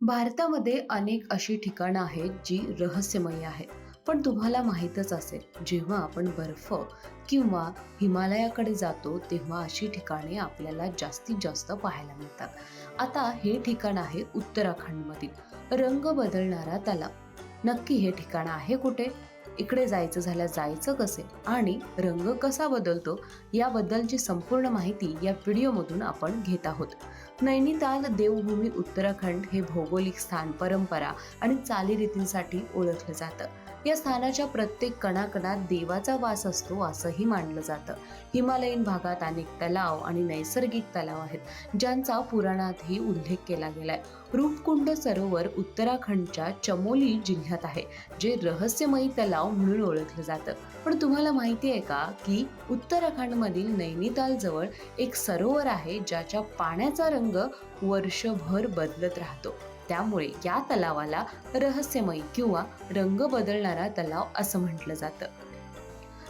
भारतामध्ये अनेक अशी ठिकाणं आहेत जी रहस्यमयी आहेत. पण तुम्हाला माहीतच असेल जेव्हा आपण बर्फ किंवा हिमालयाकडे जातो तेव्हा अशी ठिकाणे आपल्याला जास्तीत जास्त पाहायला मिळतात. आता हे ठिकाण आहे उत्तराखंडमधील. रंग बदलणारा तलाव. नक्की हे ठिकाण आहे कुठे? इकडे जायचं झाल्यास जायचं कसे? आणि रंग कसा बदलतो? याबद्दलची संपूर्ण माहिती या व्हिडिओमधून आपण घेत आहोत. नैनिताल देवभूमी उत्तराखंड हे भौगोलिक स्थान परंपरा आणि चालीरीतींसाठी ओळखलं जातं. या स्थानाच्या प्रत्येक कणाकणात देवाचा वास असतो असंही मानलं जातं. हिमालयीन भागात अनेक तलाव आणि नैसर्गिक तलाव आहेत ज्यांचा पुराणातही उल्लेख केला गेलाय. रूपकुंड सरोवर उत्तराखंडच्या चमोली जिल्ह्यात आहे जे रहस्यमयी तलाव म्हणून ओळखलं जातं. पण तुम्हाला माहिती आहे का की उत्तराखंडमधील नैनिताल जवळ एक सरोवर आहे ज्याच्या पाण्याचा रंग वर्षभर बदलत राहतो. त्यामुळे या तलावाला रहस्यमयी किंवा रंग बदलणारा तलाव असं म्हटलं जातं.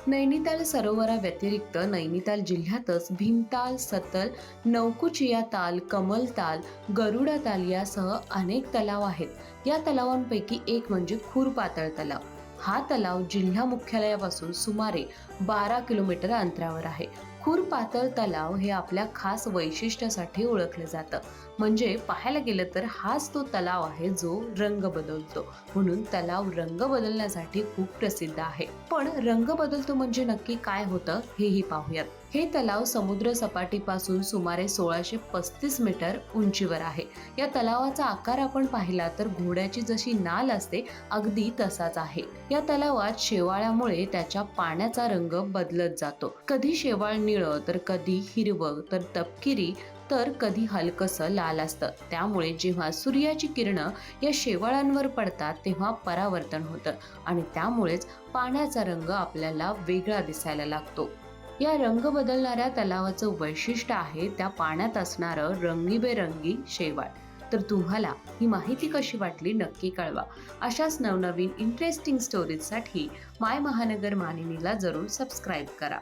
नैनिताल सरोवराव्यतिरिक्त नैनिताल जिल्ह्यातच भीमताल सतल नौकुचिया ताल कमल ताल गरुडा ताल यासह अनेक तलाव आहेत. या तलावांपैकी एक म्हणजे खुरपातळ तलाव. हा तलाव जिल्हा मुख्यालयापासून सुमारे बारा किलोमीटर अंतरावर आहे. खूर पातळ तलाव हे आपल्या खास वैशिष्ट्यासाठी ओळखलं जातं. म्हणजे पाहायला गेलं तर हाच तो तलाव आहे जो रंग बदलतो. म्हणून तलाव रंग बदलण्यासाठी खूप प्रसिद्ध आहे. पण रंग बदलतो म्हणजे नक्की काय होतं हेही पाहूयात. हे तलाव समुद्र सपाटीपासून सुमारे सोळाशे पस्तीस मीटर उंचीवर आहे. या तलावाचा आकार आपण पाहिला तर घोड्याची जशी नाल असते अगदी तसाच आहे. या तलावात शेवाळ्यामुळे त्याच्या पाण्याचा रंग बदलत जातो. कधी शेवाळ निळं तर कधी हिरवं तर तपकिरी तर कधी हलकसं लाल असतं. त्यामुळे जेव्हा सूर्याची किरणं या शेवाळांवर पडतात तेव्हा परावर्तन होतं आणि त्यामुळेच पाण्याचा रंग आपल्याला वेगळा दिसायला लागतो. या रंग बदलणाऱ्या तलावाचं वैशिष्ट्य आहे त्या पाण्यात असणारं रंगीबेरंगी शेवाळ. तर तुम्हाला ही माहिती कशी वाटली नक्की कळवा. अशाच नवनवीन इंटरेस्टिंग स्टोरीजसाठी माय महानगर मानिनीला जरूर सबस्क्राईब करा.